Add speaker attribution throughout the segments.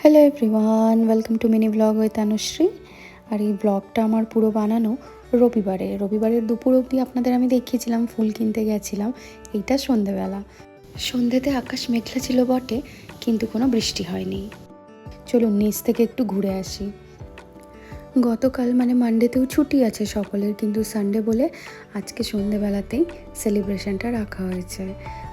Speaker 1: Hello everyone welcome to mini vlog with Anushree আর এই ব্লগটা আমার পুরো বানানো রবিবারে। রবিবারের দুপুর অবধি আপনাদের আমি দেখিয়েছিলাম, ফুল কিনতে গেছিলাম। এইটা সন্ধেবেলা। সন্ধেতে আকাশ মেঘলা ছিল বটে, কিন্তু কোনো বৃষ্টি হয়নি। চলুন নিচ থেকে একটু ঘুরে আসি। গতকাল মানে মানডেতেও ছুটি আছে সকলের, কিন্তু সানডে বলে আজকে সন্ধেবেলাতেই সেলিব্রেশনটা রাখা হয়েছে।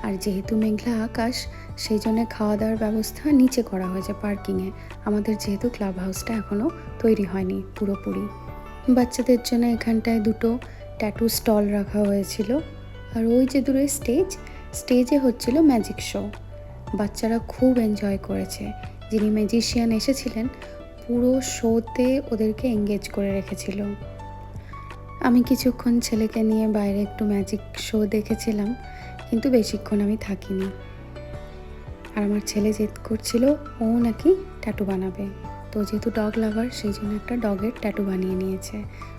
Speaker 1: আর যেহেতু মেঘলা আকাশ, সেই জন্য খাওয়া দাওয়ার ব্যবস্থা নিচে করা হয়েছে পার্কিংয়ে আমাদের যেহেতু ক্লাব হাউসটা এখনও তৈরি হয়নি পুরোপুরি। বাচ্চাদের জন্য এখানটায় দুটো ট্যাটু স্টল রাখা হয়েছিল। আর ওই যে দূরে স্টেজ স্টেজে হচ্ছিল ম্যাজিক শো বাচ্চারা খুব এনজয় করেছে। যিনি ম্যাজিশিয়ান এসেছিলেন পুরো শোতে ওদেরকে এঙ্গেজ করে রেখেছিল। আমি কিছুক্ষণ ছেলেকে নিয়ে বাইরে একটু ম্যাজিক শো দেখেছিলাম, কিন্তু বেশিক্ষণ আমি থাকিনি। আর আমার ছেলে জেদ করছিল, ও নাকি ট্যাটু বানাবে। তো যেহেতু ডগ লাভার সেই জন্য একটা ডগের ট্যাটু বানিয়ে নিয়েছে।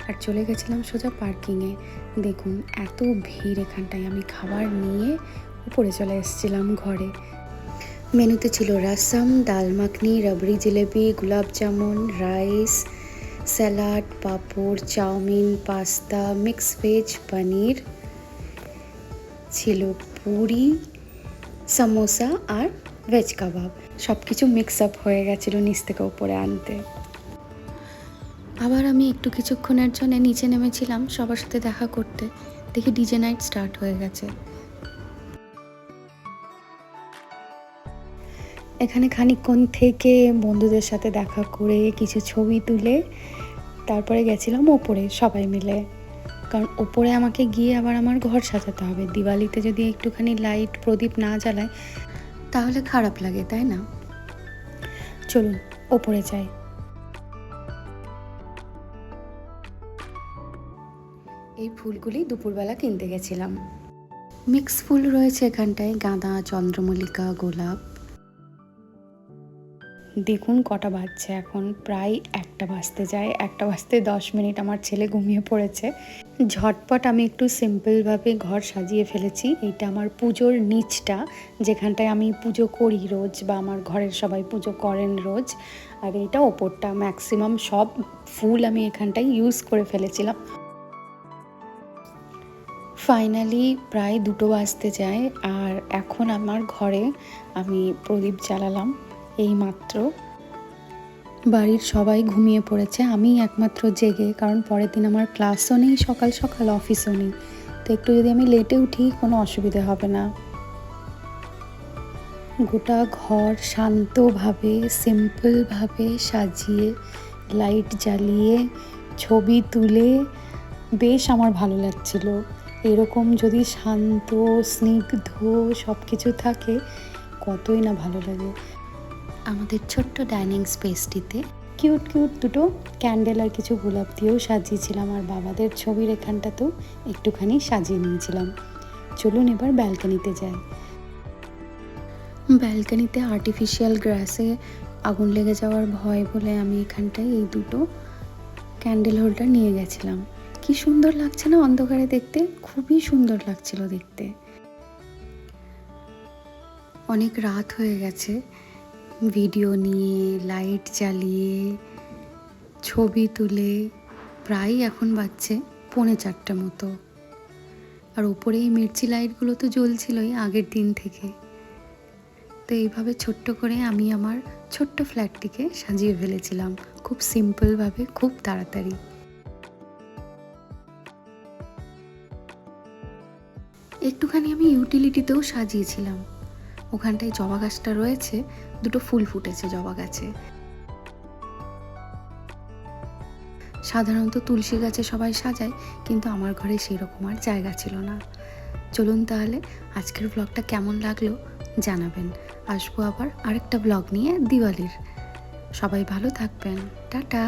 Speaker 1: আর চলে গেছিলাম সোজা পার্কিংয়ে দেখুন, এত ভিড় এখানটায়। আমি খাবার নিয়ে উপরে চলে এসেছিলাম ঘরে। মেনুতে ছিল rasam, dal makhani, rabri jalebi gulab jamun, rice, salad, papad, chow mein, pasta, mix veg, paneer ছিল পুরি, সামোসা আর ভেজ কাবাব। সব কিছু মিক্স আপ হয়ে গেছিল নিচ থেকে উপরে আনতে। আবার আমি একটু কিছুক্ষণের জন্য নিচে নেমেছিলাম সবার সাথে দেখা করতে। দেখি ডিজে নাইট স্টার্ট হয়ে গেছে। এখানে খানিকক্ষণ থেকে বন্ধুদের সাথে দেখা করে কিছু ছবি তুলে তারপরে গেছিলাম ওপরে সবাই মিলে। কারণ ওপরে আমাকে গিয়ে আবার আমার ঘর সাজাতে হবে। দিওয়ালিতে যদি একটুখানি লাইট প্রদীপ না জ্বালায়, তাহলে খারাপ লাগে, তাই না? চলুন, ওপরে যাই। এই ফুলগুলি দুপুরবেলা কিনতে গেছিলাম। মিক্স ফুল রয়েছে এখানটায়, গাঁদা, চন্দ্রমল্লিকা, গোলাপ। দেখুন কটা বাজছে এখন, প্রায় একটা বাজতে যায়, একটা বাজতে দশ মিনিট আমার ছেলে ঘুমিয়ে পড়েছে। ঝটপট আমি একটু সিম্পলভাবে ঘর সাজিয়ে ফেলেছি এইটা আমার পুজোর নিচটা, যেখানটায় আমি পুজো করি রোজ বা আমার ঘরের সবাই পুজো করেন রোজ, আর এইটা ওপরটা ম্যাক্সিমাম সব ফুল আমি এখানটায় ইউজ করে ফেলেছিলাম। ফাইনালি প্রায় দুটো বাজতে যায়, আর এখন আমার ঘরে আমি প্রদীপ জ্বালালাম। এই মাত্র বাড়ির সবাই ঘুমিয়ে পড়েছে আমি একমাত্র জেগে, কারণ পরের দিন আমার ক্লাসও নেই, সকাল সকাল অফিসও নেই। তো একটু যদি আমি লেটে উঠি, কোনো অসুবিধে হবে না। গোটা ঘর শান্তভাবে, সিম্পলভাবে সাজিয়ে, লাইট জ্বালিয়ে, ছবি তুলে, বেশ আমার ভালো লাগছিল। এরকম যদি শান্ত, স্নিগ্ধ সব কিছু থাকে, কতই না ভালো লাগে। আমাদের ছোট্ট ডাইনিং স্পেসটিতে কিউট কিউট দুটো ক্যান্ডেল আর কিছু গোলাপ দিয়েও সাজিয়েছিলাম আর বাবাদের ছবির এখানটাতেও একটুখানি সাজিয়ে নিয়েছিলাম। চলুন এবার ব্যালকানিতে যাই। ব্যালকানিতে আর্টিফিশিয়াল গ্রাসে আগুন লেগে যাওয়ার ভয় বলে আমি এখানটায় এই দুটো ক্যান্ডেল হোল্ডার নিয়ে গেছিলাম। কি সুন্দর লাগছে না অন্ধকারে দেখতে? খুবই সুন্দর লাগছিল দেখতে। অনেক রাত হয়ে গেছে। ভিডিও নিয়ে, লাইট জ্বালিয়ে, ছবি তুলে, প্রায় এখন বাজছে পৌনে চারটে মতো। আর ওপরে এই মির্চি লাইটগুলো তো জ্বলছিলই আগের দিন থেকে। তো এইভাবে ছোট্ট করে আমি আমার ছোট্ট ফ্ল্যাটটিকে সাজিয়ে ফেলেছিলাম, খুব সিম্পলভাবে, খুব তাড়াতাড়ি। একটুখানি আমি ইউটিলিটিতেও সাজিয়েছিলাম। ওখানটায় জবা গাছটা রয়েছে, দুটো ফুল ফুটেছে জবা গাছে। সাধারণত তুলসী গাছে সবাই সাজায়, কিন্তু আমার ঘরে সেই রকম আর জায়গা ছিল না। চলুন তাহলে আজকের ব্লগটা কেমন লাগল জানাবেন। আসব আবার আরেকটা ব্লগ নিয়ে দিওয়ালির। সবাই ভালো থাকবেন। টাটা!